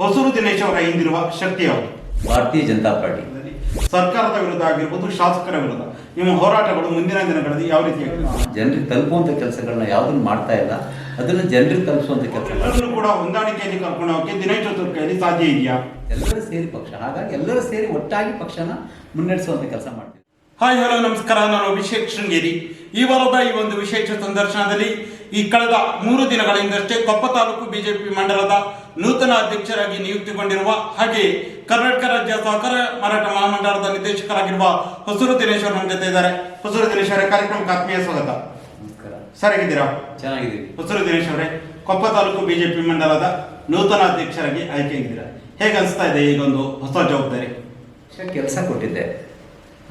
ಹೊಸೂರು ದಿನೇಶ್ ಅವರ ಹಿಂದಿರುವ ಶಕ್ತಿ ಯಾವುದು ಭಾರತೀಯ ಜನತಾ ಪಾರ್ಟಿ. ಸರ್ಕಾರದ ವಿರುದ್ಧ ಆಗಿರ್ಬೋದು ಶಾಸಕರ ವಿರುದ್ಧ. ನಿಮ್ಮ ಹೋರಾಟಗಳು ಮುಂದಿನ ದಿನಗಳಲ್ಲಿ ಯಾವ ರೀತಿ ಜನರಿಗೆ ತಲುಪುವಂತ ಕೆಲಸಗಳನ್ನ ಯಾವ್ದನ್ನು ಮಾಡ್ತಾ ಇಲ್ಲ. ಅದನ್ನ ಜನರಿಗೆ ತಲುಪುವಂತ ಕೆಲಸ ಎಲ್ಲರನ್ನೂ ಕೂಡ ಹೊಂದಾಣಿಕೆಯಲ್ಲಿ ಕರ್ಕೊಂಡು ಹೋಗಿ ದಿನೇಶ್ ಚತುರ್ ಕೈಯಲ್ಲಿ ಸಾಧ್ಯ ಇದೆಯಾ? ಎಲ್ಲರೂ ಸೇರಿ ಪಕ್ಷ. ಹಾಗಾಗಿ ಎಲ್ಲರೂ ಸೇರಿ ಒಟ್ಟಾಗಿ ಪಕ್ಷನ ಮುನ್ನಡೆಸುವಂತ ಕೆಲಸ ಮಾಡ್ತೀವಿ. ಹಾಯ್ ಹಲೋ ನಮಸ್ಕಾರ. ನಾನು ಅಭಿಷೇಕ್ ಶೃಂಗೇರಿ. ಈ ವಾರದ ಈ ಒಂದು ವಿಶೇಷ ಸಂದರ್ಶನದಲ್ಲಿ ಈ ಕಳೆದ ಮೂರು ದಿನಗಳಿಂದಷ್ಟೇ ಕೊಪ್ಪ ತಾಲೂಕು ಬಿಜೆಪಿ ಮಂಡಲದ ನೂತನ ಅಧ್ಯಕ್ಷರಾಗಿ ನಿಯುಕ್ತಿಗೊಂಡಿರುವ ಹಾಗೆ ಕರ್ನಾಟಕ ರಾಜ್ಯ ಸಹಕಾರ ಮಾರಾಟ ಮಹಾಮಂಡಲದ ನಿರ್ದೇಶಕರಾಗಿರುವ ಹೊಸೂರು ದಿನೇಶ್ ನಮ್ಮ ಜೊತೆ ಇದ್ದಾರೆ. ಹೊಸೂರು ದಿನೇಶ್ ಅವರೇ ಕಾರ್ಯಕ್ರಮಕ್ಕೆ ಆತ್ಮೀಯ ಸ್ವಾಗತ. ಸರಿಯಾಗಿದ್ದೀರಾ? ಚೆನ್ನಾಗಿದ್ದೀವಿ. ಹೊಸೂರು ದಿನೇಶ್ ಅವರೇ ಕೊಪ್ಪ ತಾಲೂಕು ಬಿಜೆಪಿ ಮಂಡಲದ ನೂತನ ಅಧ್ಯಕ್ಷರಾಗಿ ಆಯ್ಕೆಯಾಗಿದ್ದೀರಾ? ಹೇಗೆ ಅನಿಸ್ತಾ ಇದೆ ಈಗೊಂದು ಹೊಸ ಜವಾಬ್ದಾರಿ? ಕೆಲಸ ಕೊಟ್ಟಿದ್ದೆ.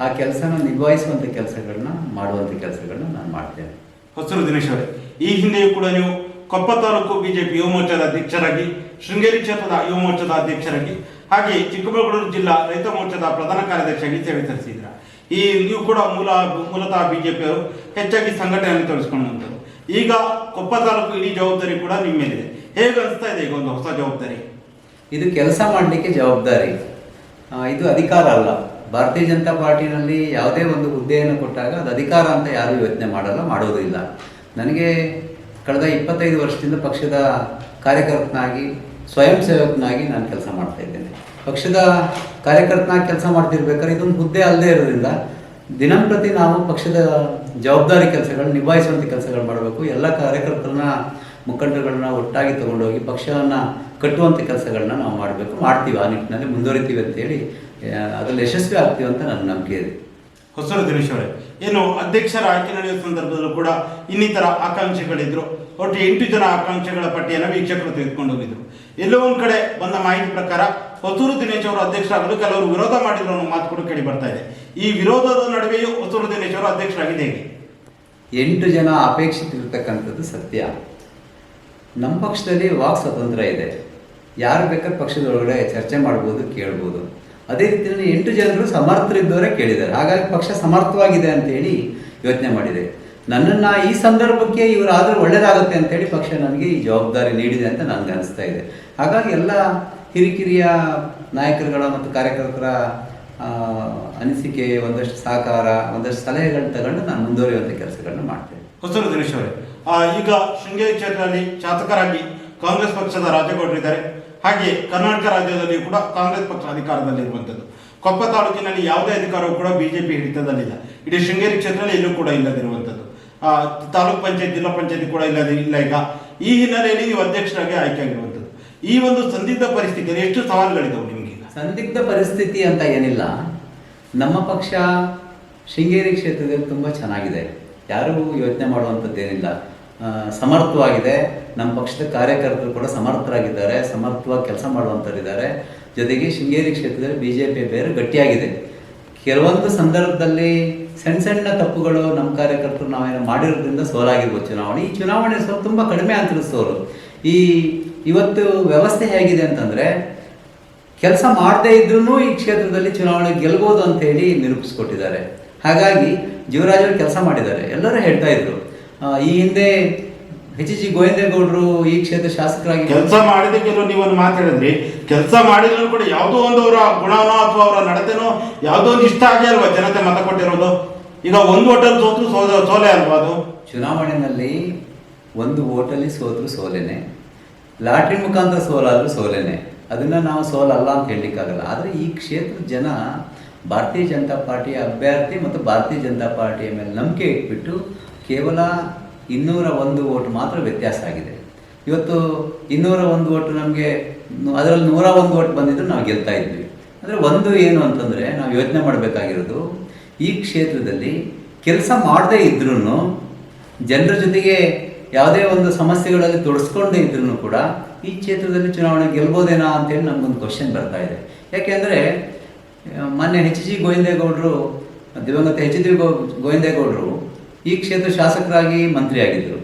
ಆ ಕೆಲಸನ ನಿಭಾಯಿಸುವಂಥ ಕೆಲಸಗಳನ್ನ ಮಾಡುವಂಥ ಕೆಲಸಗಳನ್ನ ನಾನು ಮಾಡ್ತೇನೆ. ಹೊಸೂರು ದಿನೇಶ್ ಅವರೇ. ಈ ಹಿಂದೆಯೂ ಕೂಡ ನೀವು ಕೊಪ್ಪ ತಾಲೂಕು ಬಿಜೆಪಿ ಯುವ ಮೋರ್ಚಾದ ಅಧ್ಯಕ್ಷರಾಗಿ, ಶೃಂಗೇರಿ ಕ್ಷೇತ್ರದ ಯುವ ಅಧ್ಯಕ್ಷರಾಗಿ ಹಾಗೆ ಚಿಕ್ಕಮಗಳೂರು ಜಿಲ್ಲಾ ರೈತ ಮೋರ್ಚಾದ ಪ್ರಧಾನ ಕಾರ್ಯದರ್ಶಿಯಾಗಿ ಸೇವೆ ಸಲ್ಲಿಸಿದ್ರ ಈ ನೀವು ಕೂಡ ಮೂಲ, ಮೂಲತಃ ಬಿಜೆಪಿಯವರು ಹೆಚ್ಚಾಗಿ ಸಂಘಟನೆಯನ್ನು ತೋರಿಸಿಕೊಂಡಂಥದ್ದು ಈಗ ಕೊಪ್ಪ ತಾಲೂಕು ಇಡೀ ಜವಾಬ್ದಾರಿ ಕೂಡ ನಿಮ್ಮ ಮೇಲಿದೆ. ಹೇಗೆ ಅನಿಸ್ತಾ ಇದೆ ಈಗ ಒಂದು ಹೊಸ ಜವಾಬ್ದಾರಿ? ಇದು ಕೆಲಸ ಮಾಡಲಿಕ್ಕೆ ಜವಾಬ್ದಾರಿ. ಇದು ಅಧಿಕಾರ ಅಲ್ಲ. ಭಾರತೀಯ ಜನತಾ ಪಾರ್ಟಿನಲ್ಲಿ ಯಾವುದೇ ಒಂದು ಹುದ್ದೆಯನ್ನು ಕೊಟ್ಟಾಗ ಅದು ಅಧಿಕಾರ ಅಂತ ಯಾರೂ ಯೋಚನೆ ಮಾಡಲ್ಲ ಮಾಡೋದಿಲ್ಲ ನನಗೆ ಕಳೆದ ಇಪ್ಪತ್ತೈದು ವರ್ಷದಿಂದ ಪಕ್ಷದ ಕಾರ್ಯಕರ್ತನಾಗಿ, ಸ್ವಯಂ ಸೇವಕನಾಗಿ ನಾನು ಕೆಲಸ ಮಾಡ್ತಾ ಇದ್ದೇನೆ. ಪಕ್ಷದ ಕಾರ್ಯಕರ್ತನಾಗಿ ಕೆಲಸ ಮಾಡ್ತಿರ್ಬೇಕಾದ್ರೆ ಇದೊಂದು ಹುದ್ದೆ ಅಲ್ಲದೆ ಇರೋದ್ರಿಂದ ದಿನಂಪ್ರತಿ ನಾವು ಪಕ್ಷದ ಜವಾಬ್ದಾರಿ ಕೆಲಸಗಳು ನಿಭಾಯಿಸುವಂಥ ಕೆಲಸಗಳು ಮಾಡಬೇಕು. ಎಲ್ಲ ಕಾರ್ಯಕರ್ತರನ್ನ, ಮುಖಂಡರುಗಳನ್ನ ಒಟ್ಟಾಗಿ ತಗೊಂಡೋಗಿ ಪಕ್ಷವನ್ನು ಕಟ್ಟುವಂಥ ಕೆಲಸಗಳನ್ನ ನಾವು ಮಾಡಬೇಕು, ಮಾಡ್ತೀವಿ ಆ ನಿಟ್ಟಿನಲ್ಲಿ ಮುಂದುವರಿತೀವಿ ಅಂತೇಳಿ ಅದರಲ್ಲಿ ಯಶಸ್ವಿ ಆಗ್ತೀವಿ ಅಂತ ನನ್ನ ನಂಬಿಕೆ ಇದೆ. ಹೊಸೂರು ದಿನೇಶ್ ಅವರೇ ಏನು ಅಧ್ಯಕ್ಷರ ಆಯ್ಕೆ ನಡೆಯುವ ಸಂದರ್ಭದಲ್ಲೂ ಕೂಡ ಇನ್ನಿತರ ಆಕಾಂಕ್ಷೆಗಳಿದ್ರು. ಒಟ್ಟು ಎಂಟು ಜನ ಆಕಾಂಕ್ಷೆಗಳ ಪಟ್ಟಿಯನ್ನು ವೀಕ್ಷಕರು ತೆಗೆದುಕೊಂಡು ಹೋಗಿದ್ರು. ಎಲ್ಲೋ ಒಂದ್ ಕಡೆ ಬಂದ ಮಾಹಿತಿ ಪ್ರಕಾರ ಹೊಸೂರು ದಿನೇಶ್ ಅವರು ಅಧ್ಯಕ್ಷರಾಗಲು ಕೆಲವರು ವಿರೋಧ ಮಾಡಿದ್ರು ಅನ್ನೋ ಮಾತು ಕೂಡ ಕೇಳಿ ಬರ್ತಾ ಇದೆ. ಈ ವಿರೋಧದ ನಡುವೆಯೂ ಹೊಸೂರು ದಿನೇಶ್ ಅವರು ಅಧ್ಯಕ್ಷರಾಗಿದೆ ಹೇಗೆ? ಎಂಟು ಜನ ಅಪೇಕ್ಷಿತಿರ್ತಕ್ಕಂಥದ್ದು ಸತ್ಯ. ನಮ್ಮ ಪಕ್ಷದಲ್ಲಿ ವಾಕ್ ಸ್ವಾತಂತ್ರ್ಯ ಇದೆ. ಯಾರು ಬೇಕಾದ್ರೆ ಪಕ್ಷದೊಳಗಡೆ ಚರ್ಚೆ ಮಾಡ್ಬೋದು ಕೇಳ್ಬೋದು. ಅದೇ ರೀತಿಯಲ್ಲಿ ಎಂಟು ಜನರು ಸಮರ್ಥರಿದ್ದವರೇ ಕೇಳಿದ್ದಾರೆ. ಹಾಗಾಗಿ ಪಕ್ಷ ಸಮರ್ಥವಾಗಿದೆ ಅಂತ ಹೇಳಿ ಯೋಚನೆ ಮಾಡಿದೆ. ನನ್ನನ್ನು ಈ ಸಂದರ್ಭಕ್ಕೆ ಇವರಾದರೂ ಒಳ್ಳೇದಾಗುತ್ತೆ ಅಂತೇಳಿ ಪಕ್ಷ ನನಗೆ ಈ ಜವಾಬ್ದಾರಿ ನೀಡಿದೆ ಅಂತ ನನಗೆ ಅನಿಸ್ತಾ ಇದೆ. ಹಾಗಾಗಿ ಎಲ್ಲ ಹಿರಿಕಿರಿಯ ನಾಯಕರುಗಳ ಮತ್ತು ಕಾರ್ಯಕರ್ತರ ಅನಿಸಿಕೆ, ಒಂದಷ್ಟು ಸಹಕಾರ, ಒಂದಷ್ಟು ಸಲಹೆಗಳನ್ನ ತಗೊಂಡು ನಾನು ಮುಂದುವರಿಯುವಂಥ ಕೆಲಸಗಳನ್ನ ಮಾಡ್ತೇನೆ. ಹೊಸರು ದಿನೇಶ್ ಅವರೇ ಈಗ ಶೃಂಗೇರಿ ಕ್ಷೇತ್ರದಲ್ಲಿ ಶಾಸಕರಾಗಿ ಕಾಂಗ್ರೆಸ್ ಪಕ್ಷದ ರಾಜಗೌಡರಿದ್ದಾರೆ ಹಾಗೆ ಕರ್ನಾಟಕ ರಾಜ್ಯದಲ್ಲಿ ಕೂಡ ಕಾಂಗ್ರೆಸ್ ಪಕ್ಷ ಅಧಿಕಾರದಲ್ಲಿರುವಂಥದ್ದು ಕೊಪ್ಪ ತಾಲೂಕಿನಲ್ಲಿ ಯಾವುದೇ ಅಧಿಕಾರವು ಕೂಡ ಬಿಜೆಪಿ ಹಿಡಿತದಲ್ಲಿಲ್ಲ. ಇಡೀ ಶೃಂಗೇರಿ ಕ್ಷೇತ್ರದಲ್ಲಿ ಎಲ್ಲೂ ಕೂಡ ಇಲ್ಲದಿರುವಂಥದ್ದು ತಾಲೂಕ್ ಪಂಚಾಯತ್, ಜಿಲ್ಲಾ ಪಂಚಾಯತಿ ಕೂಡ ಇಲ್ಲದ ಇಲ್ಲ ಈಗ. ಈ ಹಿನ್ನೆಲೆಯಲ್ಲಿ ನೀವು ಅಧ್ಯಕ್ಷರಾಗಿ ಆಯ್ಕೆ ಆಗಿರುವಂಥದ್ದು ಈ ಒಂದು ಸಂದಿಗ್ಧ ಪರಿಸ್ಥಿತಿಯಲ್ಲಿ ಎಷ್ಟು ಸವಾಲುಗಳಿದ್ದಾವೆ ನಿಮಗೆ ಸಂದಿಗ್ಧ ಪರಿಸ್ಥಿತಿ ಅಂತ ಏನಿಲ್ಲ. ನಮ್ಮ ಪಕ್ಷ ಶೃಂಗೇರಿ ಕ್ಷೇತ್ರದಲ್ಲಿ ತುಂಬ ಚೆನ್ನಾಗಿದೆ. ಯಾರೂ ಯೋಚನೆ ಮಾಡುವಂಥದ್ದೇನಿಲ್ಲ. ಸಮರ್ಥವಾಗಿದೆ ನಮ್ಮ ಪಕ್ಷದ ಕಾರ್ಯಕರ್ತರು ಕೂಡ ಸಮರ್ಥರಾಗಿದ್ದಾರೆ. ಸಮರ್ಥವಾಗಿ ಕೆಲಸ ಮಾಡುವಂಥವರಿದ್ದಾರೆ ಜೊತೆಗೆ ಶೃಂಗೇರಿ ಕ್ಷೇತ್ರದಲ್ಲಿ ಬಿ ಜೆ ಬೇರೆ ಗಟ್ಟಿಯಾಗಿದೆ. ಕೆಲವೊಂದು ಸಂದರ್ಭದಲ್ಲಿ ಸಣ್ಣ ಸಣ್ಣ ತಪ್ಪುಗಳು ನಮ್ಮ ಕಾರ್ಯಕರ್ತರು ನಾವೇನು ಮಾಡಿರೋದ್ರಿಂದ ಸೋಲಾಗಿರ್ಬೋದು. ಚುನಾವಣೆ, ಈ ಚುನಾವಣೆ ಸೋಲು ತುಂಬ ಕಡಿಮೆ ಅಂತ ಈ ಇವತ್ತು ವ್ಯವಸ್ಥೆ ಹೇಗಿದೆ ಅಂತಂದರೆ, ಕೆಲಸ ಮಾಡದೇ ಇದ್ರೂ ಈ ಕ್ಷೇತ್ರದಲ್ಲಿ ಚುನಾವಣೆ ಗೆಲ್ಬೋದು ಅಂತ ಹೇಳಿ ನಿರೂಪಿಸ್ಕೊಟ್ಟಿದ್ದಾರೆ. ಹಾಗಾಗಿ ಜೀವರಾಜರು ಕೆಲಸ ಮಾಡಿದ್ದಾರೆ. ಎಲ್ಲರೂ ಹೇಳ್ತಾ ಇದ್ರು. ಈ ಹಿಂದೆ ಎಚ್ ಜಿ ಗೋವಿಂದೇಗೌಡರು ಈ ಕ್ಷೇತ್ರ ಶಾಸಕರಾಗಿ ಕೆಲಸ ಮಾಡಿದಕ್ಕೆ ನೀವು ಒಂದು ಮಾತಾಡಿದ್ರಿ. ಕೆಲಸ ಮಾಡಿದ್ರು ಕೂಡ ಯಾವುದೋ ಒಂದು ಅವರ ಗುಣನೋ ಅಥವಾ ಅವರ ನಡತೆನೋ ಯಾವುದೋ ಒಂದು ಇಷ್ಟ ಆಗೇ ಅಲ್ವಾ ಜನತೆ ಮತ ಕೊಟ್ಟಿರೋದು? ಈಗ ಒಂದು ಹೋಟೆಲ್ ಸೋತ್ರು ಸೋದ ಸೋಲೆ ಅಲ್ವಾ ಅದು? ಚುನಾವಣೆಯಲ್ಲಿ ಒಂದು ಓಟಲ್ಲಿ ಸೋತ್ರು ಸೋಲೆನೆ ಲಾಟ್ರಿ ಮುಖಾಂತರ ಸೋಲಾದ್ರು ಸೋಲೆನೆ. ಅದನ್ನ ನಾವು ಸೋಲಲ್ಲ ಅಂತ ಹೇಳಲಿಕ್ಕಾಗಲ್ಲ. ಆದರೆ ಈ ಕ್ಷೇತ್ರ ಜನ ಭಾರತೀಯ ಜನತಾ ಪಾರ್ಟಿಯ ಅಭ್ಯರ್ಥಿ ಮತ್ತು ಭಾರತೀಯ ಜನತಾ ಪಾರ್ಟಿಯ ಮೇಲೆ ನಂಬಿಕೆ ಇಟ್ಬಿಟ್ಟು ಕೇವಲ ಇನ್ನೂರ ಒಂದು ಓಟ್ ಮಾತ್ರ ವ್ಯತ್ಯಾಸ ಆಗಿದೆ. ಇವತ್ತು ಇನ್ನೂರ ಒಂದು ಓಟ್ ನಮಗೆ ಅದರಲ್ಲಿ ನೂರ ಒಂದು ಓಟ್ ಬಂದಿದ್ರು ನಾವು ಗೆಲ್ತಾ ಇದ್ವಿ. ಅಂದರೆ ಒಂದು ಏನು ಅಂತಂದರೆ ನಾವು ಯೋಚನೆ ಮಾಡಬೇಕಾಗಿರೋದು, ಈ ಕ್ಷೇತ್ರದಲ್ಲಿ ಕೆಲಸ ಮಾಡದೇ ಇದ್ರೂ ಜನರ ಜೊತೆಗೆ ಯಾವುದೇ ಒಂದು ಸಮಸ್ಯೆಗಳಲ್ಲಿ ತೊಡಸ್ಕೊಂಡೇ ಇದ್ರೂ ಕೂಡ ಈ ಕ್ಷೇತ್ರದಲ್ಲಿ ಚುನಾವಣೆ ಗೆಲ್ಬೋದೇನಾ ಅಂತೇಳಿ ನಮಗೊಂದು ಕ್ವಶನ್ ಬರ್ತಾ ಇದೆ. ಯಾಕೆಂದರೆ ಮೊನ್ನೆ ಹೆಚ್ ಜಿ ಗೋವಿಂದೇಗೌಡರು ದಿವಂಗತ ಎಚ್ ಡಿ ಗೋ ಗೋವಿಂದೇಗೌಡರು ಈ ಕ್ಷೇತ್ರ ಶಾಸಕರಾಗಿ ಮಂತ್ರಿಯಾಗಿದ್ದರು.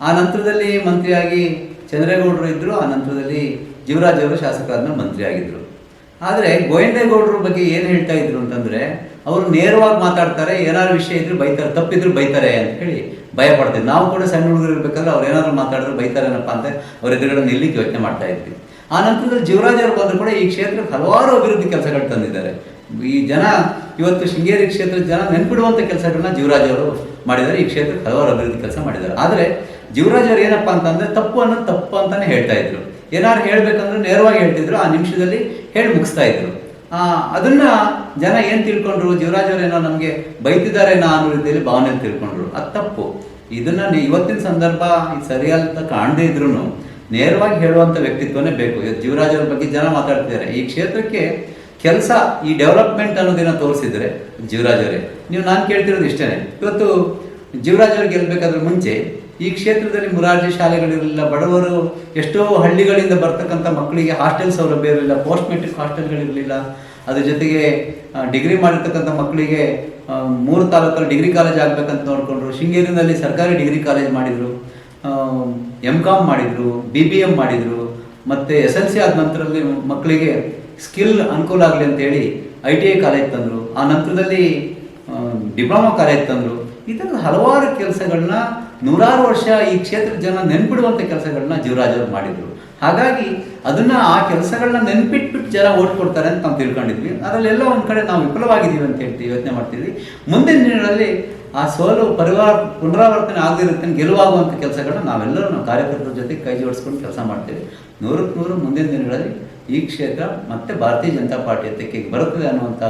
ಆ ನಂತರದಲ್ಲಿ ಮಂತ್ರಿಯಾಗಿ ಚಂದ್ರೇಗೌಡರು ಇದ್ದರು ಆ ನಂತರದಲ್ಲಿ ಜೀವರಾಜ್ ಅವರು ಶಾಸಕರಾದ ಮಂತ್ರಿ ಆಗಿದ್ದರು ಆದರೆ ಗೋವಿಂದೇಗೌಡರ ಬಗ್ಗೆ ಏನು ಹೇಳ್ತಾ ಇದ್ರು ಅಂತಂದರೆ, ಅವರು ನೇರವಾಗಿ ಮಾತಾಡ್ತಾರೆ, ಏನಾದ್ರು ವಿಷಯ ಇದ್ರೆ ಬೈತಾರೆ, ತಪ್ಪಿದ್ರು ಬೈತಾರೆ ಅಂತ ಹೇಳಿ ಭಯ ಪಡ್ತೀವಿ ನಾವು ಕೂಡ ಸಣ್ಣ ಹುಡುಗರು ಇರಬೇಕಾದ್ರೆ ಅವ್ರು ಏನಾದ್ರು ಮಾತಾಡಿದ್ರೆ ಬೈತಾರೇನಪ್ಪ ಅಂತ ಅವ್ರ ಎದುರುಗಡೆ ನಿಲ್ಲಿಕ್ಕೆ ಯೋಚನೆ ಮಾಡ್ತಾ ಇದ್ವಿ. ಆ ನಂತರದಲ್ಲಿ ಜೀವರಾಜ್ ಅವರು ಬಂದ್ರು ಕೂಡ ಈ ಕ್ಷೇತ್ರಕ್ಕೆ ಹಲವಾರು ಅಭಿವೃದ್ಧಿ ಕೆಲಸಗಳು ತಂದಿದ್ದಾರೆ. ಈ ಜನ ಇವತ್ತು ಶೃಂಗೇರಿ ಕ್ಷೇತ್ರದ ಜನ ನೆನ್ಪಿಡುವಂಥ ಕೆಲಸಗಳನ್ನ ಜೀವರಾಜ್ ಅವರು ಮಾಡಿದ್ದಾರೆ. ಈ ಕ್ಷೇತ್ರಕ್ಕೆ ಹಲವಾರು ಅಭಿವೃದ್ಧಿ ಕೆಲಸ ಮಾಡಿದ್ದಾರೆ. ಆದರೆ ಜೀವರಾಜ್ ಅವರು ಏನಪ್ಪಾ ಅಂತಂದ್ರೆ ತಪ್ಪು ಅನ್ನೋದು ತಪ್ಪು ಅಂತಾನೆ ಹೇಳ್ತಾ ಇದ್ರು. ಏನಾದ್ರು ಹೇಳಬೇಕಂದ್ರೆ ನೇರವಾಗಿ ಹೇಳ್ತಿದ್ರು. ಆ ನಿಮಿಷದಲ್ಲಿ ಹೇಳಿ ಮುಗಿಸ್ತಾ ಇದ್ರು. ಆ, ಅದನ್ನ ಜನ ಏನು ತಿಳ್ಕೊಂಡ್ರು? ಜೀವರಾಜ್ ಅವರೇನೋ ನಮಗೆ ಬೈತಿದ್ದಾರೇನೋ ಅನ್ನೋ ರೀತಿಯಲ್ಲಿ ಭಾವನೆ ತಿಳ್ಕೊಂಡ್ರು. ಅದು ತಪ್ಪು. ಇದನ್ನ ಇವತ್ತಿನ ಸಂದರ್ಭ ಸರಿಯಾದ ಕಾಣದೇ ಇದ್ರು ನೇರವಾಗಿ ಹೇಳುವಂಥ ವ್ಯಕ್ತಿತ್ವನೇ ಬೇಕು. ಇವತ್ತು ಜೀವರಾಜ್ ಅವ್ರ ಬಗ್ಗೆ ಜನ ಮಾತಾಡ್ತಿದ್ದಾರೆ. ಈ ಕ್ಷೇತ್ರಕ್ಕೆ ಕೆಲಸ ಈ ಡೆವಲಪ್ಮೆಂಟ್ ಅನ್ನೋದನ್ನ ತೋರಿಸಿದ್ರೆ ಜೀವರಾಜ್ ಅವರೇ, ನೀವು ನಾನು ಕೇಳ್ತಿರೋದು ಇಷ್ಟೇ ಇವತ್ತು ಜೀವರಾಜ್ ಅವ್ರಿಗೆ ಗೆಲ್ಬೇಕಾದ್ರೆ ಮುಂಚೆ ಈ ಕ್ಷೇತ್ರದಲ್ಲಿ ಮುರಾರ್ಜಿ ಶಾಲೆಗಳಿರಲಿಲ್ಲ, ಬಡವರು ಎಷ್ಟೋ ಹಳ್ಳಿಗಳಿಂದ ಬರ್ತಕ್ಕಂಥ ಮಕ್ಕಳಿಗೆ ಹಾಸ್ಟೆಲ್ ಸೌಲಭ್ಯ ಇರಲಿಲ್ಲ ಪೋಸ್ಟ್ ಮೆಟ್ರಿಕ್ ಹಾಸ್ಟೆಲ್ಗಳಿರಲಿಲ್ಲ. ಅದ್ರ ಜೊತೆಗೆ ಡಿಗ್ರಿ ಮಾಡಿರ್ತಕ್ಕಂಥ ಮಕ್ಕಳಿಗೆ ಮೂರು ತಾಲೂಕಲ್ಲಿ ಡಿಗ್ರಿ ಕಾಲೇಜ್ ಆಗಬೇಕಂತ ನೋಡಿಕೊಂಡ್ರು. ಶೃಂಗೇರಿನಲ್ಲಿ ಸರ್ಕಾರಿ ಡಿಗ್ರಿ ಕಾಲೇಜ್ ಮಾಡಿದರು. ಎಂ ಕಾಮ್ ಮಾಡಿದರು ಬಿ ಬಿ ಎಂ ಮಾಡಿದರು. ಮತ್ತು ಎಸ್ ಎಲ್ ಸಿ ಆದ ನಂತರದಲ್ಲಿ ಮಕ್ಕಳಿಗೆ ಸ್ಕಿಲ್ ಅನುಕೂಲ ಆಗಲಿ ಅಂತೇಳಿ ಐ ಟಿ ಐ ಕಾಲೇಜ್ ತಂದರು. ಆ ನಂತರದಲ್ಲಿ ಡಿಪ್ಲೊಮಾ ಕಾಲೇಜ್ ತಂದರು. ಈ ಥರದ ಹಲವಾರು ಕೆಲಸಗಳನ್ನ ನೂರಾರು ವರ್ಷ ಈ ಕ್ಷೇತ್ರದ ಜನ ನೆನ್ಪಿಡುವಂಥ ಕೆಲಸಗಳನ್ನ ಅವರು ಮಾಡಿದ್ರು. ಹಾಗಾಗಿ ಅದನ್ನು ಆ ಕೆಲಸಗಳನ್ನ ನೆನ್ಪಿಟ್ಬಿಟ್ಟು ಜನ ಓಟ್ ಕೊಡ್ತಾರೆ ಅಂತ ನಾವು ತಿಳ್ಕೊಂಡಿದ್ವಿ. ಅದರಲ್ಲೆಲ್ಲ ಒಂದು ಕಡೆ ನಾವು ವಿಫಲವಾಗಿದ್ದೀವಿ ಅಂತ ಹೇಳ್ತೀವಿ, ಯೋಚನೆ ಮಾಡ್ತೀವಿ. ಮುಂದಿನ ದಿನಗಳಲ್ಲಿ ಆ ಸೋಲು ಪರಿವಾರ ಪುನರಾವರ್ತನೆ ಆಗದಿರುತ್ತೆ ಗೆಲುವಾಗುವಂಥ ಕೆಲಸಗಳನ್ನ ನಾವೆಲ್ಲರೂ ನಾವು ಕಾರ್ಯಕರ್ತರ ಜೊತೆ ಕೈ ಜೋಡಿಸ್ಕೊಂಡು ಕೆಲಸ ಮಾಡ್ತೀವಿ. ನೂರಕ್ಕೆ ನೂರು ಮುಂದಿನ ದಿನಗಳಲ್ಲಿ ಈ ಕ್ಷೇತ್ರ ಮತ್ತೆ ಭಾರತೀಯ ಜನತಾ ಪಾರ್ಟಿ ತೆಕ್ಕೆಗೆ ಬರುತ್ತದೆ ಅನ್ನುವಂಥ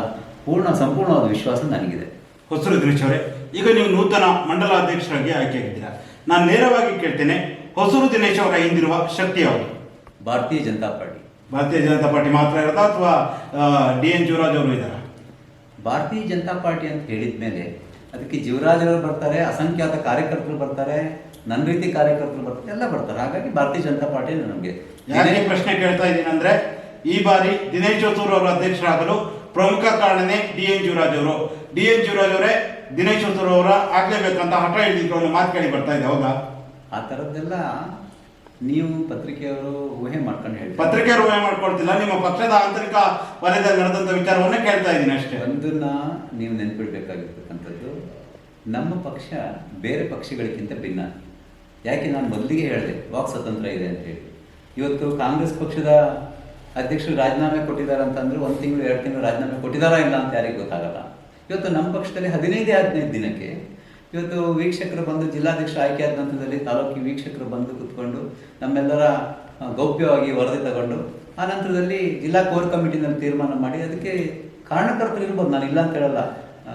ಪೂರ್ಣ ಸಂಪೂರ್ಣವಾದ ವಿಶ್ವಾಸ ನನಗಿದೆ. ಹೊಸರು ದಿನೇಶ್ ಅವರೇ ಈಗ ನೀವು ನೂತನ ಮಂಡಲ ಅಧ್ಯಕ್ಷರಾಗಿ ಆಯ್ಕೆಯಾಗಿದ್ದೀರಾ. ನಾನು ನೇರವಾಗಿ ಕೇಳ್ತೇನೆ ಹೊಸರು ದಿನೇಶ್ ಅವರ ಹಿಂದಿರುವ ಶಕ್ತಿ ಯಾವುದು? ಭಾರತೀಯ ಜನತಾ ಪಾರ್ಟಿ. ಭಾರತೀಯ ಜನತಾ ಪಾರ್ಟಿ ಮಾತ್ರ ಇರೋದಾ ಅಥವಾ ಡಿ ಎನ್ ಜೀವರಾಜ್ ಅವರು ಇದ್ದಾರಾ? ಭಾರತೀಯ ಜನತಾ ಪಾರ್ಟಿ ಅಂತ ಹೇಳಿದ ಮೇಲೆ ಅದಕ್ಕೆ ಜೀವರಾಜ್ ಅವರು ಬರ್ತಾರೆ ಅಸಂಖ್ಯಾತ ಕಾರ್ಯಕರ್ತರು ಬರ್ತಾರೆ ನನ್ನ ರೀತಿ ಕಾರ್ಯಕರ್ತರು ಬರ್ತಾರೆ ಎಲ್ಲ ಬರ್ತಾರೆ. ಹಾಗಾಗಿ ಭಾರತೀಯ ಜನತಾ ಪಾರ್ಟಿ ನಮಗೆ ಯಾಕೆ ಪ್ರಶ್ನೆ ಕೇಳ್ತಾ ಇದ್ದೀನಿ ಅಂದ್ರೆ ಈ ಬಾರಿ ದಿನೇಶ್ ಹೊಸೂರು ಅವರ ಅಧ್ಯಕ್ಷರಾಗಲು ಪ್ರಮುಖ ಕಾರಣನೇ ಡಿ ಎನ್ ಜುರಾಜ್ ಅವರು. ಡಿ ಎನ್ ಜೀವರಾಜ್ ಅವರೇ ದಿನೇಶ್ ಹೊಸೂರು ಅವರ ಆಗ್ಲೇಬೇಕಂತ ಹಠ ಹಿಡಿದಿದ್ರು ಅನ್ನೋ ಮಾತು ಕೇಳಿ ಬರ್ತಾ ಇದೆ ಹೌದಾ? ಆ ತರದ್ದೆಲ್ಲ ನೀವು ಪತ್ರಿಕೆಯವರು ಊಹೆ ಮಾಡ್ಕೊಂಡು ಹೇಳಿ ಪತ್ರಿಕೆಯವರು ಊಹೆ ಮಾಡ್ಕೊಳ್ತಿಲ್ಲ ನಿಮ್ಮ ಪಕ್ಷದ ಆಂತರಿಕ ವಲಯದಲ್ಲಿ ನಡೆದಂತ ವಿಚಾರವನ್ನೇ ಕೇಳ್ತಾ ಇದ್ದೀನಿ ಅಷ್ಟೇ. ಒಂದನ್ನ ನೀವು ನೆನ್ಪಿಡ್ಬೇಕಾಗಿರ್ತಕ್ಕಂಥದ್ದು ನಮ್ಮ ಪಕ್ಷ ಬೇರೆ ಪಕ್ಷಗಳಿಗಿಂತ ಭಿನ್ನ. ಯಾಕೆ ನಾನು ಮೊದಲಿಗೆ ಹೇಳಿದೆ, ವಾಕ್ ಸ್ವತಂತ್ರ ಇದೆ ಅಂತ ಹೇಳಿ. ಇವತ್ತು ಕಾಂಗ್ರೆಸ್ ಪಕ್ಷದ ಅಧ್ಯಕ್ಷರು ರಾಜೀನಾಮೆ ಕೊಟ್ಟಿದ್ದಾರೆ ಅಂತಂದ್ರೆ ಒಂದು ತಿಂಗಳು, ಎರಡು ತಿಂಗಳು ರಾಜೀನಾಮೆ ಕೊಟ್ಟಿದ್ದಾರಾ ಇಲ್ಲ ಅಂತ ಯಾರಿಗೂ ಗೊತ್ತಾಗಲ್ಲ. ಇವತ್ತು ನಮ್ಮ ಪಕ್ಷದಲ್ಲಿ ಹದಿನೈದೇ, ಹದಿನೈದು ದಿನಕ್ಕೆ ಇವತ್ತು ವೀಕ್ಷಕರು ಬಂದು ಜಿಲ್ಲಾಧ್ಯಕ್ಷ ಆಯ್ಕೆ ಆದ ನಂತರದಲ್ಲಿ ತಾಲೂಕಿನ ವೀಕ್ಷಕರು ಬಂದು ಕುತ್ಕೊಂಡು ನಮ್ಮೆಲ್ಲರ ಗೌಪ್ಯವಾಗಿ ವರದಿ ತಗೊಂಡು ಆ ನಂತರದಲ್ಲಿ ಜಿಲ್ಲಾ ಕೋರ್ ಕಮಿಟಿನಲ್ಲಿ ತೀರ್ಮಾನ ಮಾಡಿ, ಅದಕ್ಕೆ ಕಾರಣಕರ್ತರು ಇರ್ಬೋದು ನಾನು ಇಲ್ಲ ಅಂತ ಹೇಳಲ್ಲ. ಆ,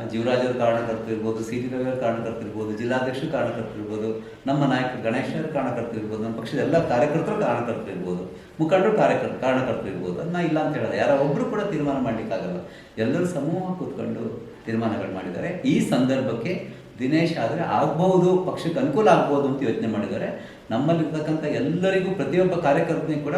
ಕಾರಣಕರ್ತರಿರ್ಬೋದು ಸಿ ಟಿ ರವಿ ಕಾರಣಕರ್ತರಿರ್ಬೋದು ಜಿಲ್ಲಾಧ್ಯಕ್ಷರು ಕಾರಣಕರ್ತರಿರ್ಬೋದು ನಮ್ಮ ನಾಯಕ ಗಣೇಶರ ಕಾರಣಕರ್ತ ಕಾರಣಕರ್ತರು ಇರ್ಬೋದು ನಮ್ಮ ಪಕ್ಷದ ಎಲ್ಲ ಕಾರ್ಯಕರ್ತರು ಕಾರಣಕರ್ತರಿರ್ಬೋದು ಮುಖಂಡರು ಕಾರ್ಯಕರ್ತ ಕಾರಣಕರ್ತರಿರ್ಬೋದು. ಅದನ್ನ ಇಲ್ಲ ಅಂತ ಹೇಳೋದು. ಯಾರೋ ಒಬ್ಬರು ಕೂಡ ತೀರ್ಮಾನ ಮಾಡಲಿಕ್ಕಾಗಲ್ಲ ಎಲ್ಲರೂ ಸಮೂಹ ಕೂತ್ಕೊಂಡು ತೀರ್ಮಾನಗಳು ಮಾಡಿದ್ದಾರೆ. ಈ ಸಂದರ್ಭಕ್ಕೆ ದಿನೇಶ್ ಆದರೆ ಆಗ್ಬಹುದು ಪಕ್ಷಕ್ಕೆ ಅನುಕೂಲ ಆಗ್ಬೋದು ಅಂತ ಯೋಚನೆ ಮಾಡಿದ್ದಾರೆ. ನಮ್ಮಲ್ಲಿರ್ತಕ್ಕಂಥ ಎಲ್ಲರಿಗೂ ಪ್ರತಿಯೊಬ್ಬ ಕಾರ್ಯಕರ್ತನಿಗೂ ಕೂಡ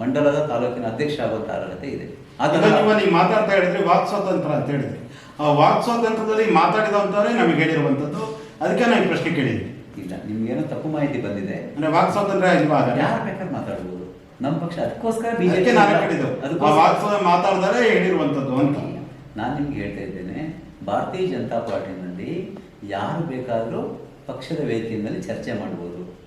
ಮಂಡಲದ ತಾಲೂಕಿನ ಅಧ್ಯಕ್ಷ ಆಗುವಂಥ ಅರ್ಹತೆ ಇದೆ. ಥರ ನೀವು ಮಾತಾಡ್ತಾ ಹೇಳಿದ್ರೆ ವಾಕ್ ಸ್ವಾತಂತ್ರ್ಯ ಅಂತ ಹೇಳಿದ್ರಿ. ಆ ವಾಕ್ ಸ್ವಾತಂತ್ರ್ಯದಲ್ಲಿ ಮಾತಾಡಿದಂತವರೇ ನಮಗೆ ಹೇಳಿರುವಂತದ್ದು ಅದಕ್ಕೆ ನಾನು ಈ ಪ್ರಶ್ನೆ ಕೇಳಿದ್ವಿ ಇಲ್ಲ ನಿಮ್ಗೇನೋ ತಪ್ಪು ಮಾಹಿತಿ ಬಂದಿದೆ. ಅಂದ್ರೆ ವಾಕ್ ಸ್ವಾತಂತ್ರ್ಯ ಇಲ್ವಾ ಯಾರು ಬೇಕಾದ್ರೆ ಮಾತಾಡ್ಬೋದು. ನಮ್ಮ ಪಕ್ಷ ಅದಕ್ಕೋಸ್ಕರ ಅದಕ್ಕೆ ಬಿಜೆಪಿ ನಾನು ಕೇಳಿದ್ದು. ಆ ವಾಕ್ ಮಾತಾಡಿದರೆ ಹೇಳಿರುವಂತದ್ದು ಅಂತ. ನಾನು ನಿಮ್ಗೆ ಹೇಳ್ತಾ ಇದ್ದೇನೆ ಭಾರತೀಯ ಜನತಾ ಪಾರ್ಟಿನಲ್ಲಿ ಯಾರು ಬೇಕಾದರೂ ಪಕ್ಷದ ವೇದಿಕೆಯಲ್ಲಿ ಚರ್ಚೆ ಮಾಡ್ಬೋದು.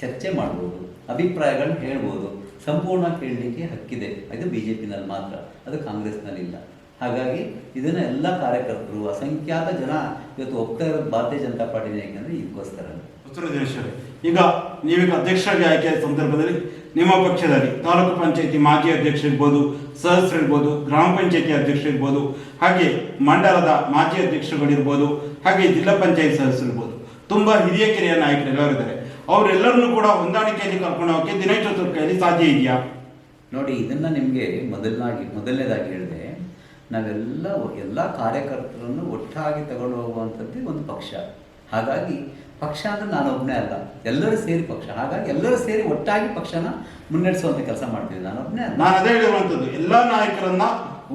ಚರ್ಚೆ ಮಾಡ್ಬೋದು. ಅಭಿಪ್ರಾಯಗಳನ್ನ ಹೇಳ್ಬೋದು. ಸಂಪೂರ್ಣ ಕೇಳಲಿಕ್ಕೆ ಹಕ್ಕಿದೆ. ಅದು ಬಿ ಜೆ ಪಿನಲ್ಲಿ ಮಾತ್ರ, ಅದು ಕಾಂಗ್ರೆಸ್ನಲ್ಲಿ ಇಲ್ಲ ಹಾಗಾಗಿ ಇದನ್ನು ಎಲ್ಲ ಕಾರ್ಯಕರ್ತರು, ಅಸಂಖ್ಯಾತ ಜನ ಇವತ್ತು ಹೋಗ್ತಾ ಇರೋದು ಭಾರತೀಯ ಜನತಾ ಪಾರ್ಟಿನ, ಯಾಕೆಂದ್ರೆ ಇದಕ್ಕೋಸ್ಕರ ಈಗ ನೀವೀಗ ಅಧ್ಯಕ್ಷರಾಗಿ ಆಯ್ಕೆಯಾದ ಸಂದರ್ಭದಲ್ಲಿ ನಿಮ್ಮ ಪಕ್ಷದಲ್ಲಿ ತಾಲೂಕು ಪಂಚಾಯತಿ ಮಾಜಿ ಅಧ್ಯಕ್ಷ ಇರ್ಬೋದು, ಸದಸ್ಯರು ಇರ್ಬೋದು, ಗ್ರಾಮ ಪಂಚಾಯತಿ ಅಧ್ಯಕ್ಷ ಇರ್ಬೋದು, ಹಾಗೆ ಮಂಡಲದ ಮಾಜಿ ಅಧ್ಯಕ್ಷಗಳಿರ್ಬೋದು ಹಾಗೆ ಜಿಲ್ಲಾ ಪಂಚಾಯತ್ ಸದಸ್ಯರು ಇರ್ಬೋದು. ತುಂಬಾ ಹಿರಿಯ, ಕಿರಿಯ ನಾಯಕರು ಎಲ್ಲರೂ ಇದ್ದಾರೆ. ಅವರೆಲ್ಲರನ್ನೂ ಕೂಡ ಹೊಂದಾಣಿಕೆಯಲ್ಲಿ ಕರ್ಕೊಂಡು ಹೋಗಕ್ಕೆ ದಿನ ಚತುರ್ ಕೈಯಲ್ಲಿ ಸಾಧ್ಯ ಇದೆಯಾ? ನೋಡಿ ಇದನ್ನ ನಿಮಗೆ ಮೊದಲನಾಗಿ ಮೊದಲನೇದಾಗಿ ಹೇಳಿದೆ ನಾವೆಲ್ಲ ಎಲ್ಲ ಕಾರ್ಯಕರ್ತರನ್ನು ಒಟ್ಟಾಗಿ ತಗೊಂಡು ಹೋಗುವಂಥದ್ದೇ ಒಂದು ಪಕ್ಷ. ಹಾಗಾಗಿ ಪಕ್ಷ ಅಂದ್ರೆ ನಾನು ಒಬ್ಬನೇ ಅಲ್ಲ. ಎಲ್ಲರೂ ಸೇರಿ ಪಕ್ಷ. ಹಾಗಾಗಿ ಎಲ್ಲರೂ ಸೇರಿ ಒಟ್ಟಾಗಿ ಪಕ್ಷನ ಮುನ್ನಡೆಸುವಂತ ಕೆಲಸ ಮಾಡ್ತೀವಿ. ನಾನು ಒಬ್ಬನೇ ಅಲ್ಲ. ನಾನು ಅದೇ ಹೇಳುವಂಥದ್ದು ಎಲ್ಲ ನಾಯಕರನ್ನ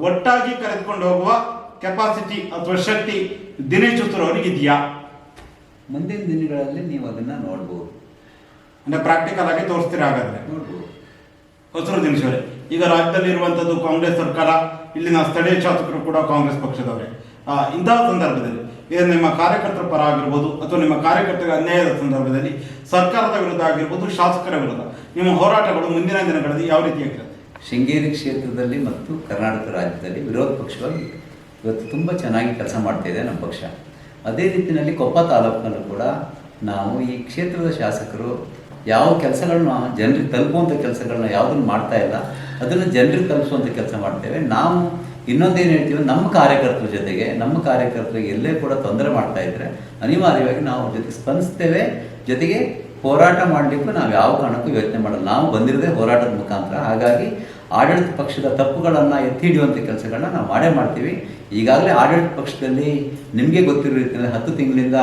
ಒಟ್ಟಾಗಿ ಕರೆದುಕೊಂಡು ಹೋಗುವ ಕೆಪಾಸಿಟಿ ಅಥವಾ ಶಕ್ತಿ ದಿನೇಶ್ ಚತುರ್ ಅವರಿಗೆ ಇದೆಯಾ? ಮುಂದಿನ ದಿನಗಳಲ್ಲಿ ನೀವು ಅದನ್ನ ನೋಡ್ಬೋದು. ಅಂದ್ರೆ ಪ್ರಾಕ್ಟಿಕಲ್ ಆಗಿ ತೋರಿಸ್ತೀರಾ ಹಾಗಾದ್ರೆ? ನೋಡ್ಬೋದು ಹೊಸರು ದಿನೇಶ್ವರೇ ಈಗ ರಾಜ್ಯದಲ್ಲಿ ಇರುವಂತದ್ದು ಕಾಂಗ್ರೆಸ್ ಸರ್ಕಾರ ಇಲ್ಲಿನ ಸ್ಥಳೀಯ ಶಾಸಕರು ಕೂಡ ಕಾಂಗ್ರೆಸ್ ಪಕ್ಷದವರೇ. ಆ, ಇಂತಹ ಸಂದರ್ಭದಲ್ಲಿ ಇದು ನಿಮ್ಮ ಕಾರ್ಯಕರ್ತರ ಪರ ಆಗಿರ್ಬೋದು ಅಥವಾ ನಿಮ್ಮ ಕಾರ್ಯಕರ್ತರಿಗೆ ಅನ್ಯಾಯದ ಸಂದರ್ಭದಲ್ಲಿ ಸರ್ಕಾರದ ವಿರುದ್ಧ ಆಗಿರ್ಬೋದು ಶಾಸಕರ ವಿರುದ್ಧ ನಿಮ್ಮ ಹೋರಾಟಗಳು ಮುಂದಿನ ದಿನಗಳಲ್ಲಿ ಯಾವ ರೀತಿಯಾಗಿರುತ್ತೆ? ಶೃಂಗೇರಿ ಕ್ಷೇತ್ರದಲ್ಲಿ ಮತ್ತು ಕರ್ನಾಟಕ ರಾಜ್ಯದಲ್ಲಿ ವಿರೋಧ ಪಕ್ಷವಾಗಿ ಇವತ್ತು ತುಂಬ ಚೆನ್ನಾಗಿ ಕೆಲಸ ಮಾಡ್ತಾ ಇದೆ ನಮ್ಮ ಪಕ್ಷ. ಅದೇ ರೀತಿಯಲ್ಲಿ ಕೊಪ್ಪ ತಾಲೂಕಿನಲ್ಲೂ ಕೂಡ ನಾವು ಈ ಕ್ಷೇತ್ರದ ಶಾಸಕರು ಯಾವ ಕೆಲಸಗಳನ್ನ ಜನರಿಗೆ ತಲುಪುವಂಥ ಕೆಲಸಗಳನ್ನ ಯಾವುದನ್ನು ಮಾಡ್ತಾ ಇಲ್ಲ, ಅದನ್ನು ಜನರಿಗೆ ತಲುಪಿಸುವಂಥ ಕೆಲಸ ಮಾಡ್ತೇವೆ. ನಾವು ಇನ್ನೊಂದೇನು ಹೇಳ್ತೀವಿ, ನಮ್ಮ ಕಾರ್ಯಕರ್ತರ ಜೊತೆಗೆ, ನಮ್ಮ ಕಾರ್ಯಕರ್ತರಿಗೆ ಎಲ್ಲೇ ಕೂಡ ತೊಂದರೆ ಮಾಡ್ತಾ ಇದ್ರೆ ಅನಿವಾರ್ಯವಾಗಿ ನಾವು ಅವ್ರ ಜೊತೆ ಸ್ಪಂದಿಸ್ತೇವೆ. ಜೊತೆಗೆ ಹೋರಾಟ ಮಾಡಲಿಕ್ಕೂ ನಾವು ಯಾವ ಕಾರಣಕ್ಕೂ ಯೋಚನೆ ಮಾಡಲ್ಲ. ನಾವು ಬಂದಿರೋದೇ ಹೋರಾಟದ ಮುಖಾಂತರ. ಹಾಗಾಗಿ ಆಡಳಿತ ಪಕ್ಷದ ತಪ್ಪುಗಳನ್ನು ಎತ್ತಿ ಹಿಡಿಯುವಂಥ ಕೆಲಸಗಳನ್ನ ನಾವು ಮಾಡೇ ಮಾಡ್ತೀವಿ. ಈಗಾಗಲೇ ಆಡಳಿತ ಪಕ್ಷದಲ್ಲಿ ನಿಮಗೆ ಗೊತ್ತಿರೋ ರೀತಿಯಲ್ಲಿ ಹತ್ತು ತಿಂಗಳಿಂದ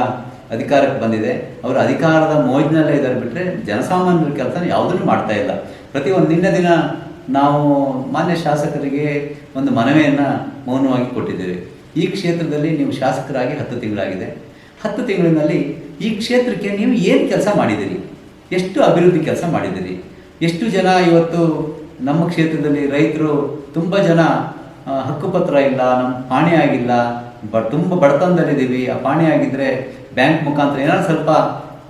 ಅಧಿಕಾರಕ್ಕೆ ಬಂದಿದೆ. ಅವರು ಅಧಿಕಾರದ ಮೋಜಿನಲ್ಲೇ ಇದ್ದಾರೆ ಬಿಟ್ಟರೆ ಜನಸಾಮಾನ್ಯರ ಕೆಲಸ ಯಾವುದನ್ನು ಮಾಡ್ತಾ ಇಲ್ಲ. ಪ್ರತಿ ಒಂದು ನಿನ್ನೆ ದಿನ ನಾವು ಮಾನ್ಯ ಶಾಸಕರಿಗೆ ಒಂದು ಮನವಿಯನ್ನು ಮೌನವಾಗಿ ಕೊಟ್ಟಿದ್ದೇವೆ. ಈ ಕ್ಷೇತ್ರದಲ್ಲಿ ನೀವು ಶಾಸಕರಾಗಿ ಹತ್ತು ತಿಂಗಳಾಗಿದೆ. ಹತ್ತು ತಿಂಗಳಿನಲ್ಲಿ ಈ ಕ್ಷೇತ್ರಕ್ಕೆ ನೀವು ಏನು ಕೆಲಸ ಮಾಡಿದ್ದೀರಿ? ಎಷ್ಟು ಅಭಿವೃದ್ಧಿ ಕೆಲಸ ಮಾಡಿದ್ದೀರಿ? ಎಷ್ಟು ಜನ ಇವತ್ತು ನಮ್ಮ ಕ್ಷೇತ್ರದಲ್ಲಿ ರೈತರು ತುಂಬ ಜನ ಹಕ್ಕುಪತ್ರ ಇಲ್ಲ ನಮ್ಮ ಪಾಣಿ ಆಗಿಲ್ಲ, ಬ, ತುಂಬ ಬಡತನದಲ್ಲಿದ್ದೀವಿ. ಆ ಪಾಣಿ ಆಗಿದ್ದರೆ ಬ್ಯಾಂಕ್ ಮುಖಾಂತರ ಏನಾದ್ರು ಸ್ವಲ್ಪ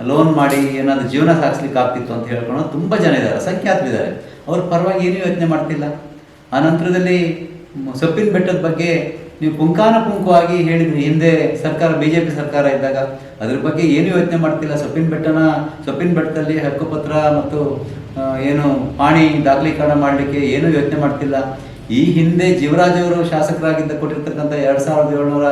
ಲೋನ್ ಮಾಡಿ ಏನಾದ್ರು ಜೀವನ ಸಾಗಿಸ್ಲಿಕ್ಕೆ ಆಗ್ತಿತ್ತು ಅಂತ ಹೇಳ್ಕೊಂಡು ತುಂಬ ಜನ ಇದ್ದಾರೆ ಸಂಖ್ಯಾತರಿದ್ದಾರೆ ಅವ್ರ ಪರವಾಗಿ ಏನೂ ಯೋಚನೆ ಮಾಡ್ತಿಲ್ಲ. ಆ ನಂತರದಲ್ಲಿ ಸೊಪ್ಪಿನ ಬೆಟ್ಟದ ಬಗ್ಗೆ ನೀವು ಪುಂಖಾನುಪುಂಖವಾಗಿ ಹೇಳಿದ್ರಿ, ಹಿಂದೆ ಸರ್ಕಾರ ಬಿ ಜೆ ಪಿ ಸರ್ಕಾರ ಇದ್ದಾಗ. ಅದ್ರ ಬಗ್ಗೆ ಏನು ಯೋಚನೆ ಮಾಡ್ತಿಲ್ಲ. ಸೊಪ್ಪಿನ ಬೆಟ್ಟನ, ಸೊಪ್ಪಿನ ಬೆಟ್ಟದಲ್ಲಿ ಹಕ್ಕುಪತ್ರ ಮತ್ತು ಏನು ಪಾಣಿ ದಾಖಲೀಕರಣ ಮಾಡಲಿಕ್ಕೆ ಏನೂ ಯೋಚನೆ ಮಾಡ್ತಿಲ್ಲ. ಈ ಹಿಂದೆ ಜೀವರಾಜ್ ಅವರು ಶಾಸಕರಾಗಿದ್ದ ಕೊಟ್ಟಿರ್ತಕ್ಕಂಥ ಎರಡು ಸಾವಿರದ ಏಳ್ನೂರ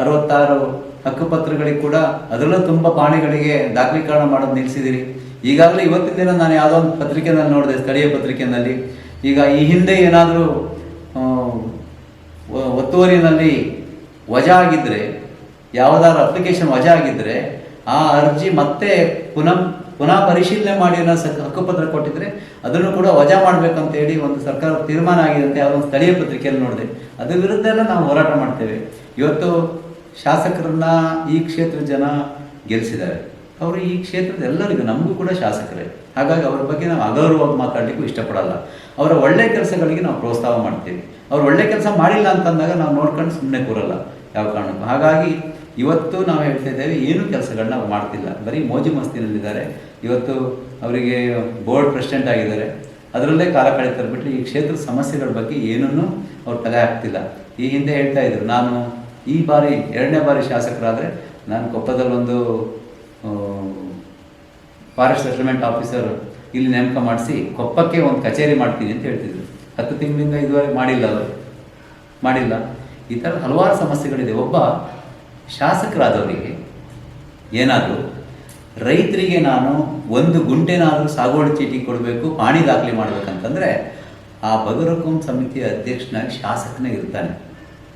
ಅರವತ್ತಾರು ಹಕ್ಕುಪತ್ರಗಳಿಗೆ ಕೂಡ ಅದರಲ್ಲೂ ತುಂಬ ಪಾಣಿಗಳಿಗೆ ದಾಖಲೀಕರಣ ಮಾಡೋದು ನಿಲ್ಲಿಸಿದಿರಿ ಈಗಾಗಲೇ ಇವತ್ತಿನ ದಿನ ನಾನು ಯಾವುದೋ ಒಂದು ಪತ್ರಿಕೆನಲ್ಲಿ ನೋಡಿದೆ, ಸ್ಥಳೀಯ ಪತ್ರಿಕೆಯಲ್ಲಿ. ಈಗ ಈ ಹಿಂದೆ ಏನಾದರೂ ಒತ್ತುವರಿನಲ್ಲಿ ವಜಾ ಆಗಿದ್ದರೆ ಯಾವುದಾದ್ರು ಅಪ್ಲಿಕೇಶನ್ ವಜಾ ಆಗಿದ್ದರೆ ಆ ಅರ್ಜಿ ಮತ್ತೆ ಪುನಃ ಪುನಃ ಪರಿಶೀಲನೆ ಮಾಡಿ ಅನ್ನೋ ಹಕ್ಕುಪತ್ರ ಕೊಟ್ಟಿದ್ರೆ ಅದನ್ನು ಕೂಡ ವಜಾ ಮಾಡ್ಬೇಕಂತ ಹೇಳಿ ಒಂದು ಸರ್ಕಾರ ತೀರ್ಮಾನ ಆಗಿದೆ ಅಂತ ಯಾವುದೋ ಒಂದು ಸ್ಥಳೀಯ ಪತ್ರಿಕೆಯಲ್ಲಿ ನೋಡಿದೆ. ಅದರ ವಿರುದ್ಧ ಎಲ್ಲ ನಾವು ಹೋರಾಟ ಮಾಡ್ತೇವೆ. ಇವತ್ತು ಶಾಸಕರನ್ನ ಈ ಕ್ಷೇತ್ರದ ಜನ ಗೆಲ್ಲಿಸಿದ್ದಾರೆ ಅವರು ಈ ಕ್ಷೇತ್ರದ ಎಲ್ಲರಿಗೂ, ನಮಗೂ ಕೂಡ ಶಾಸಕರೇ. ಹಾಗಾಗಿ ಅವರ ಬಗ್ಗೆ ನಾವು ಅಗೌರವವಾಗಿ ಮಾತಾಡಲಿಕ್ಕೂ ಇಷ್ಟಪಡಲ್ಲ. ಅವರ ಒಳ್ಳೆ ಕೆಲಸಗಳಿಗೆ ನಾವು ಪ್ರೋತ್ಸಾಹ ಮಾಡ್ತೀವಿ. ಅವ್ರು ಒಳ್ಳೆ ಕೆಲಸ ಮಾಡಿಲ್ಲ ಅಂತಂದಾಗ ನಾವು ನೋಡ್ಕೊಂಡು ಸುಮ್ಮನೆ ಕೂರಲ್ಲ ಯಾವ ಕಾರಣಕ್ಕೂ. ಹಾಗಾಗಿ ಇವತ್ತು ನಾವು ಹೇಳ್ತಾ ಇದ್ದೇವೆ, ಏನು ಕೆಲಸಗಳನ್ನ ಅವ್ರು ಮಾಡ್ತಿಲ್ಲ. ಬರೀ ಮೋಜು ಮಸ್ತಿನಲ್ಲಿದ್ದಾರೆ. ಇವತ್ತು ಅವರಿಗೆ ಬೋರ್ಡ್ ಪ್ರೆಸಿಡೆಂಟ್ ಆಗಿದ್ದಾರೆ. ಅದರಲ್ಲೇ ಕಾಲ ಕಳೀತಾರೆ ಈ ಕ್ಷೇತ್ರದ ಸಮಸ್ಯೆಗಳ ಬಗ್ಗೆ ಏನನ್ನೂ ಅವ್ರು ತಲೆ ಹಾಕ್ತಿಲ್ಲ. ಈ ಹಿಂದೆ ಹೇಳ್ತಾ ಇದ್ರು, ನಾನು ಈ ಬಾರಿ, ಎರಡನೇ ಬಾರಿ ಶಾಸಕರಾದರೆ ನಾನು ಕೊಪ್ಪದಲ್ಲೊಂದು ಫಾರೆಸ್ಟ್ ಸೆಟಲ್ಮೆಂಟ್ ಆಫೀಸರ್ ಇಲ್ಲಿ ನೇಮಕ ಮಾಡಿಸಿ ಕೊಪ್ಪಕ್ಕೆ ಒಂದು ಕಚೇರಿ ಮಾಡ್ತೀನಿ ಅಂತ ಹೇಳ್ತಿದ್ರು. ಹತ್ತು ತಿಂಗಳಿಂದ ಇದುವರೆಗೆ ಮಾಡಿಲ್ಲ ಅವರು. ಮಾಡಿಲ್ಲ. ಈ ಥರ ಹಲವಾರು ಸಮಸ್ಯೆಗಳಿದೆ. ಒಬ್ಬ ಶಾಸಕರಾದವರಿಗೆ ಏನಾದರೂ, ರೈತರಿಗೆ ನಾನು ಒಂದು ಗುಂಟೆನಾದರೂ ಸಾಗುವಳಿ ಚೀಟಿ ಕೊಡಬೇಕು, ಪಾಣಿ ದಾಖಲೆ ಮಾಡಬೇಕಂತಂದರೆ ಆ ಬಗರಕುಂ ಸಮಿತಿಯ ಅಧ್ಯಕ್ಷನಾಗಿ ಶಾಸಕನೇ ಇರ್ತಾನೆ.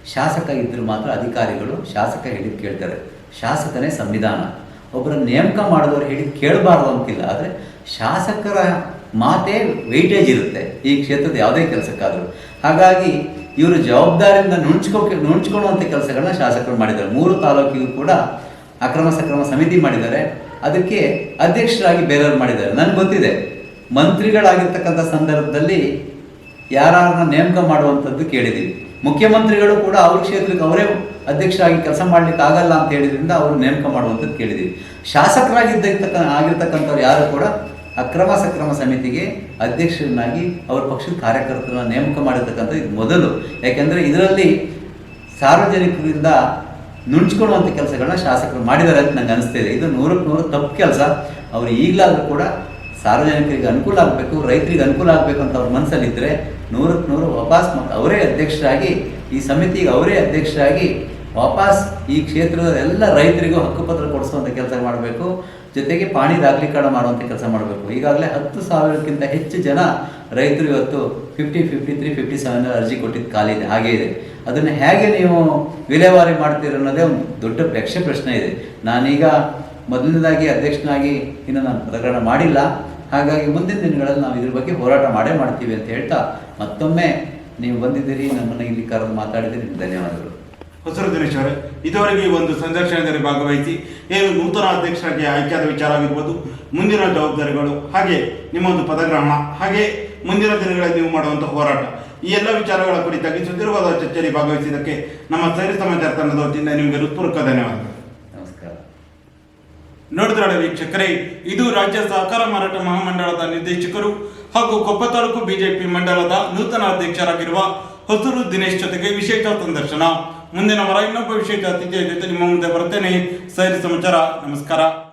ಶಾಸಕ ಇದ್ದರೂ ಮಾತ್ರ ಅಧಿಕಾರಿಗಳು ಶಾಸಕ ಹೇಳಿದ್ ಕೇಳ್ತಾರೆ. ಶಾಸಕನೇ ಸಂವಿಧಾನ. ಒಬ್ಬರ ನೇಮಕ ಮಾಡಿದವರು ಹೇಳಿ ಕೇಳಬಾರ್ದು ಅಂತಿಲ್ಲ. ಆದರೆ ಶಾಸಕರ ಮಾತೇ ವೆಯ್ಟೇಜ್ ಇರುತ್ತೆ ಈ ಕ್ಷೇತ್ರದ ಯಾವುದೇ ಕೆಲಸಕ್ಕಾದರೂ. ಹಾಗಾಗಿ ಇವರು ಜವಾಬ್ದಾರಿಯಿಂದ ನುಣ್ಚ್ಕೋ ನುಣ್ಚ್ಕೊಳ್ಳುವಂಥ ಕೆಲಸಗಳನ್ನ ಶಾಸಕರು ಮಾಡಿದ್ದಾರೆ. ಮೂರು ತಾಲೂಕಿಗೂ ಕೂಡ ಅಕ್ರಮ ಸಕ್ರಮ ಸಮಿತಿ ಮಾಡಿದ್ದಾರೆ. ಅದಕ್ಕೆ ಅಧ್ಯಕ್ಷರಾಗಿ ಬೇರೆಯವ್ರು ಮಾಡಿದ್ದಾರೆ. ನನಗೆ ಗೊತ್ತಿದೆ. ಮಂತ್ರಿಗಳಾಗಿರ್ತಕ್ಕಂಥ ಸಂದರ್ಭದಲ್ಲಿ ಯಾರನ್ನ ನೇಮಕ ಮಾಡುವಂಥದ್ದು ಕೇಳಿದ್ದೀವಿ ಮುಖ್ಯಮಂತ್ರಿಗಳು ಕೂಡ ಅವ್ರ ಕ್ಷೇತ್ರಕ್ಕೆ ಅವರೇ ಅಧ್ಯಕ್ಷರಾಗಿ ಕೆಲಸ ಮಾಡ್ಲಿಕ್ಕೆ ಆಗಲ್ಲ ಅಂತ ಹೇಳಿದ್ರಿಂದ ಅವರು ನೇಮಕ ಮಾಡುವಂಥದ್ದು ಕೇಳಿದ್ದೀವಿ. ಶಾಸಕರಾಗಿದ್ದಕ್ಕ, ಆಗಿರ್ತಕ್ಕಂಥವ್ರು ಯಾರು ಕೂಡ ಅಕ್ರಮ ಸಕ್ರಮ ಸಮಿತಿಗೆ ಅಧ್ಯಕ್ಷರನ್ನಾಗಿ ಅವ್ರ ಪಕ್ಷದ ಕಾರ್ಯಕರ್ತರನ್ನ ನೇಮಕ ಮಾಡಿರ್ತಕ್ಕಂಥ ಇದು ಮೊದಲು. ಯಾಕೆಂದರೆ ಇದರಲ್ಲಿ ಸಾರ್ವಜನಿಕರಿಂದ ನುಣ್ಚ್ಕೊಳ್ಳುವಂಥ ಕೆಲಸಗಳನ್ನ ಶಾಸಕರು ಮಾಡಿದ್ದಾರೆ ಅಂತ ನಂಗೆ ಅನಿಸ್ತಿದೆ. ಇದು ನೂರಕ್ಕೆ ನೂರು ತಪ್ಪು ಕೆಲಸ. ಅವರು ಈಗಲಾದರೂ ಕೂಡ ಸಾರ್ವಜನಿಕರಿಗೆ ಅನುಕೂಲ ಆಗಬೇಕು, ರೈತರಿಗೆ ಅನುಕೂಲ ಆಗಬೇಕು ಅಂತ ಅವ್ರ ಮನಸ್ಸಲ್ಲಿದ್ದರೆ ನೂರಕ್ಕೆ ನೂರು ವಾಪಸ್ ಮತ್ತು ಅವರೇ ಅಧ್ಯಕ್ಷರಾಗಿ, ಈ ಸಮಿತಿಗೆ ಅವರೇ ಅಧ್ಯಕ್ಷರಾಗಿ ವಾಪಸ್ ಈ ಕ್ಷೇತ್ರದ ಎಲ್ಲ ರೈತರಿಗೂ ಹಕ್ಕುಪತ್ರ ಕೊಡಿಸುವಂಥ ಕೆಲಸ ಮಾಡಬೇಕು. ಜೊತೆಗೆ ಪಾಣಿ ದಾಖಲೀಕರಣ ಮಾಡುವಂಥ ಕೆಲಸ ಮಾಡಬೇಕು. ಈಗಾಗಲೇ ಹತ್ತು ಸಾವಿರಕ್ಕಿಂತ ಹೆಚ್ಚು ಜನ ರೈತರು ಇವತ್ತು fifty fifty three fifty seven ಅರ್ಜಿ ಕೊಟ್ಟಿದ್ದ ಖಾಲಿ ಇದೆ, ಹಾಗೇ ಇದೆ. ಅದನ್ನು ಹೇಗೆ ನೀವು ವಿಲೇವಾರಿ ಮಾಡ್ತೀರ ಅನ್ನೋದೇ ಒಂದು ದೊಡ್ಡ ಪ್ರೇಕ್ಷೆ ಪ್ರಶ್ನೆ ಇದೆ. ನಾನೀಗ ಮೊದಲನೇದಾಗಿ ಅಧ್ಯಕ್ಷನಾಗಿ ಇನ್ನು ನಾನು ಪ್ರಕರಣ ಮಾಡಿಲ್ಲ. ಹಾಗಾಗಿ ಮುಂದಿನ ದಿನಗಳಲ್ಲಿ ನಾವು ಇದ್ರ ಬಗ್ಗೆ ಹೋರಾಟ ಮಾಡೇ ಮಾಡ್ತೀವಿ ಅಂತ ಹೇಳ್ತಾ ಮತ್ತೊಮ್ಮೆ ನೀವು ಬಂದಿದ್ದೀರಿ, ನಮ್ಮನ್ನು ಇಲ್ಲಿ ಕರೆದು ಮಾತಾಡಿದ್ದೀರಿ. ಧನ್ಯವಾದಗಳು. ಹೊಸರು ದಿನೇಶ್ ಅವರೇ ಇದುವರೆಗೆ ಈ ಒಂದು ಸಂದರ್ಶನದಲ್ಲಿ ಭಾಗವಹಿಸಿ ಏನು ನೂತನ ಅಧ್ಯಕ್ಷರಾಗಿ ಆಯ್ಕೆಯಾದ ವಿಚಾರ ಆಗಿರ್ಬೋದು, ಮುಂದಿನ ಜವಾಬ್ದಾರಿಗಳು, ಹಾಗೆ ನಿಮ್ಮ ಒಂದು ಪದಗ್ರಹಣ, ಹಾಗೆ ಮುಂದಿನ ದಿನಗಳಲ್ಲಿ ನೀವು ಮಾಡುವಂಥ ಹೋರಾಟ, ಈ ಎಲ್ಲ ವಿಚಾರಗಳ ಕುರಿತಾಗಿ ಸುದೀರ್ಘವಾದ ಚರ್ಚೆಯಲ್ಲಿ ಭಾಗವಹಿಸಿದ್ದಕ್ಕೆ ನಮ್ಮ ಸೈರಿ ಸಮಾಚಾರ ತಂಡದ ವತಿಯಿಂದ ನಿಮಗೆ ಹೃತ್ಪೂರ್ವಕ ಧನ್ಯವಾದಗಳು. ನೋಡಿದ್ರಲ್ಲ ವೀಕ್ಷಕರೇ, ಇದು ರಾಜ್ಯ ಸಹಕಾರ ಮಾರಾಟ ಮಹಾಮಂಡಳದ ನಿರ್ದೇಶಕರು ಹಾಗೂ ಕೊಪ್ಪ ತಾಲೂಕು ಬಿಜೆಪಿ ಮಂಡಲದ ನೂತನ ಅಧ್ಯಕ್ಷರಾಗಿರುವ ಹೊಸೂರು ದಿನೇಶ್ ಜೊತೆಗೆ ವಿಶೇಷ ಸಂದರ್ಶನ. ಮುಂದಿನ ವಾರ ಇನ್ನೊಬ್ಬ ವಿಶೇಷ ಅತಿಥಿಯ ಜೊತೆ ನಿಮ್ಮ ಮುಂದೆ ಬರ್ತೇನೆ ಸೈರಿ ಸಮಾಚಾರ, ನಮಸ್ಕಾರ.